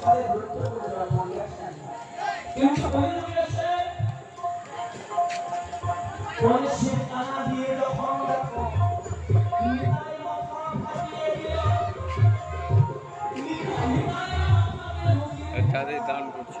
মাথাকে ঢুকিয়ে তাদের দান করছে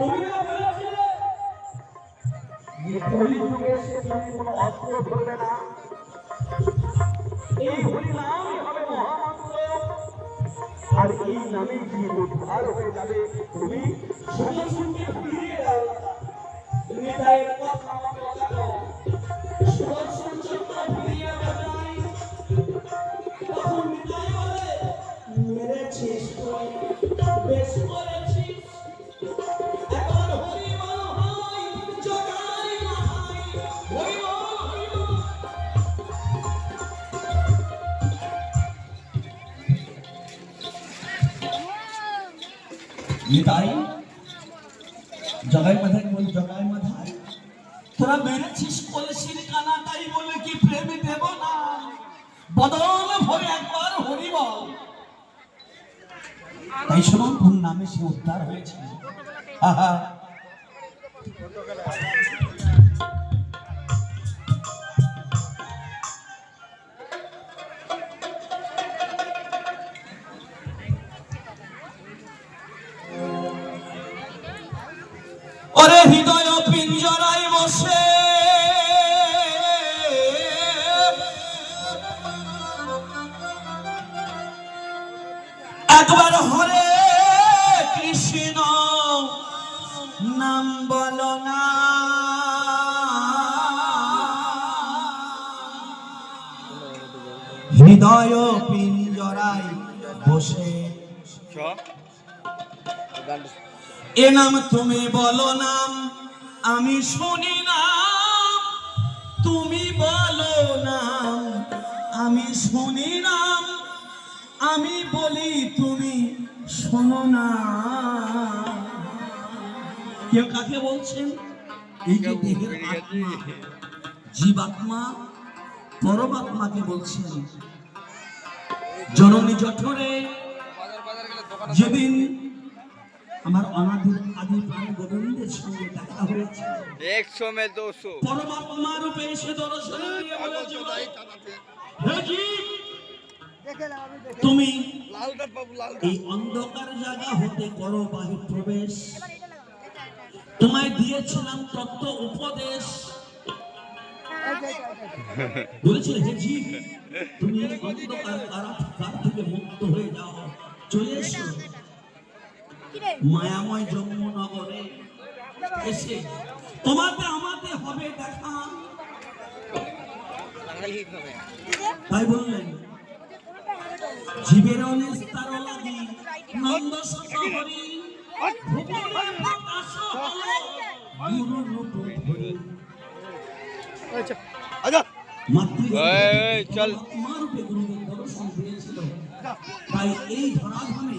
তুমি না বলেছিলে যে যুগে এসে তুমি কোনো অস্ত্র ধরবে না এই হরি নামই হবে মহামন্ত্র আর এই নামে যে উদ্ধার হয়ে যাবে তুমি সুদর্শনকে ফিরিয়ে দাও নিতাইয়ের কথা আমাকে লাগাও সুদর্শন চক্র ফিরিয়ে বাজাই তখন নিতাই বলে মেরেছিস তুই বেশ করেছিস নিতাই জগাই মাথায় বল জগাই মাথায় তোরা মেরেছিস কলসির কানা তাই বলে কি প্রেমে দেব না বদল ভরে একবার হরি বল তাই শোনো নামে সে উদ্ধার হয়েছে আহা পিঞ্জরায় বসে। একবার হরে কৃষ্ণ নাম বলো না। হৃদয় পিঞ্জরায় বসে। এ নাম তুমি বলো নাম। আমি শুনি না তুমি বলো না। আমি শুনি না আমি বলি তুমি শোনো না। কেউ কাকে বলছেন? এই যে দেহের আত্মা জীবাত্মা পরমাত্মাকে বলছেন। জননী জঠরে যেদিন আমার অনাদি আদি প্রাণ গোবিন্দের সঙ্গে দেখা হয়েছে একশো মে দুশো পরমাত্মা রূপে এসে দর্শন তুমি এই অন্ধকার জায়গা হতে করো বাহির প্রবেশ। তোমায় দিয়েছিলাম তত্ত্ব উপদেশ। বলেছিল হে জীব তুমি অন্ধকার কারাগার থেকে মুক্ত হয়ে যাও। চলে এসো। মায়াময় জন্মনগরে এসে তোমাতে আমাতে হবে দেখা। তাই বললেন জীবের অনিস্তার লাগি নন্দ গুরু রূপ ধরি চল। মারূপে দর্শন পেয়েছিল তাই এই ধরাধামে